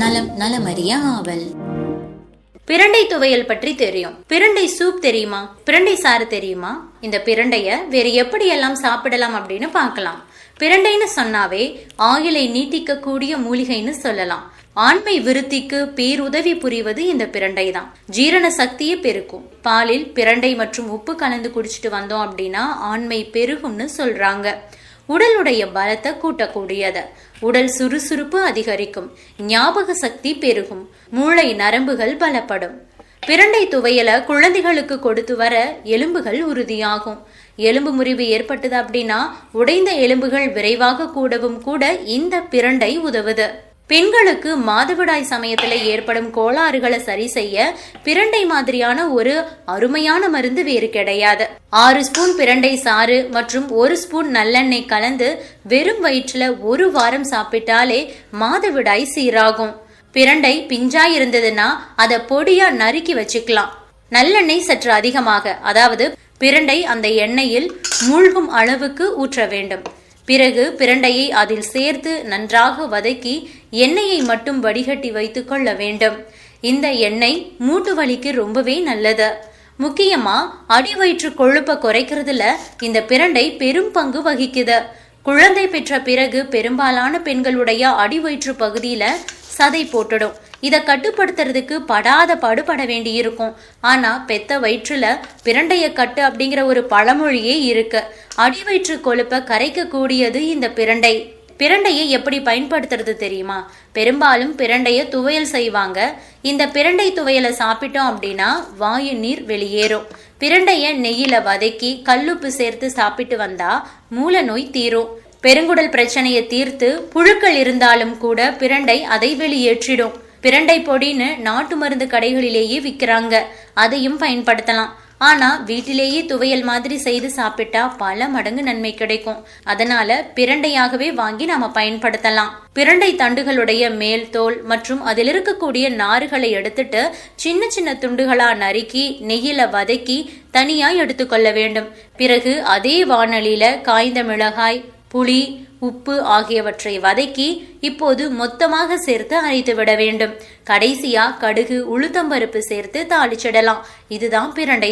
நலம் நலமறிய ஆவல் பிரண்டை துவையல் பற்றி தெரியும். பிரண்டை சூப் தெரியுமா? பிரண்டை சாறு தெரியுமா? இந்த பிரண்டைய வேற எப்படியெல்லாம் சாப்பிடலாம் அப்படின்னு பார்க்கலாம். பிரண்டைன்னு சொன்னாவே ஆயிலை நீட்டிக்க கூடிய மூலிகைன்னு சொல்லலாம். ஆண்மை விருத்திக்கு பேருதவி புரிவது இந்த பிரண்டை தான் ஜீரண சக்தியை பெருக்கும். பாலில் பிரண்டை மற்றும் உப்பு கலந்து குடிச்சிட்டு வந்தோம் அப்படின்னா ஆண்மை பெருகும்னு சொல்றாங்க. உடலுடைய பலத்தை கூட்டக்கூடியது. உடல் சுறுசுறுப்பு அதிகரிக்கும். ஞாபக சக்தி பெருகும். மூளை நரம்புகள் பலப்படும். பிரண்டை துவையல குழந்தைகளுக்கு கொடுத்து வர எலும்புகள் உறுதியாகும். எலும்பு முறிவு ஏற்பட்டது அப்படின்னா உடைந்த எலும்புகள் விரைவாக கூடவும் கூட இந்த பிரண்டை உதவுது. பெண்களுக்கு மாதவிடாய் சமயத்தில் ஏற்படும் கோளாறுகளை சரி செய்ய பிரண்டை மாதிரியான ஒரு அருமையான மருந்து வேறு கிடையாது. ஆறு ஸ்பூன் பிரண்டை சாறு மற்றும் ஒரு ஸ்பூன் நல்லெண்ணெய் கலந்து வெறும் வயிற்றில் ஒரு வாரம் சாப்பிட்டாலே மாதவிடாய் சீராகும். பிரண்டை பிஞ்சா இருந்ததுன்னா அதை பொடியா நறுக்கி வச்சுக்கலாம். நல்லெண்ணெய் சற்று அதிகமாக அதாவது பிரண்டை அந்த எண்ணெயில் மூழ்கும் அளவுக்கு ஊற்ற வேண்டும். பிறகு பிரண்டையை அதில் சேர்த்து நன்றாக வதக்கி எண்ணெயை மட்டும் வடிகட்டி வைத்துக் கொள்ள வேண்டும். இந்த எண்ணெய் மூட்டு வலிக்கு ரொம்பவே நல்லது. முக்கியமா அடி வயிற்று கொழுப்பை குறைக்கிறதுல இந்த பிரண்டை பெரும் பங்கு வகிக்குது. குழந்தை பெற்ற பிறகு பெரும்பாலான பெண்களுடைய அடி வயிற்று பகுதியில சதை போட்டுடும். இதை கட்டுப்படுத்துறதுக்கு படாத பாடுபட வேண்டி இருக்கும் பெத்த வயிற்றில் பிரண்டைய கட்டு அப்படிங்கிற ஒரு பழமொழியே இருக்கு. அடி வயிற்று கொழுப்பை கரைக்கக்கூடியது இந்த பிரண்டை. பிரண்டையை எப்படி பயன்படுத்துறது தெரியுமா? பெரும்பாலும் பிரண்டையை துவையல் செய்வாங்க. இந்த பிரண்டை துவையலை சாப்பிட்டோம் அப்படின்னா வாயு நீர் வெளியேறும். பிரண்டைய நெய்யில வதக்கி கல்லுப்பு சேர்த்து சாப்பிட்டு வந்தா மூல நோய் தீரும். பெருங்குடல் பிரச்சனையை தீர்த்து புழுக்கள் இருந்தாலும் கூட பிரண்டை அதை வெளியேற்றிடும். பிரண்டை பொடின்னு நாட்டு மருந்து கடைகளிலேயே விற்கிறாங்க. அதையும் பயன்படுத்தலாம். ஆனா வீட்டிலேயே துவையல் மாதிரி செய்து சாப்பிட்டா பல மடங்கு நன்மை கிடைக்கும். அதனால பிரண்டையாகவே வாங்கி நாம பயன்படுத்தலாம். பிரண்டை தண்டுகளுடைய மேல் தோல் மற்றும் அதில் இருக்கக்கூடிய நாறுகளை எடுத்துட்டு சின்ன சின்ன துண்டுகளா நறுக்கி நெய்யில வதக்கி தனியா எடுத்துக்கொள்ள வேண்டும். பிறகு அதே வானொலியில காய்ந்த மிளகாய் புளி உப்பு ஆகியவற்றை வதக்கி இப்போது மொத்தமாக சேர்த்து அரைத்து விட வேண்டும். கடைசியா கடுகு உளுத்தம்பருப்பு சேர்த்து தாளிச்சிடலாம். இதுதான் பிரண்டை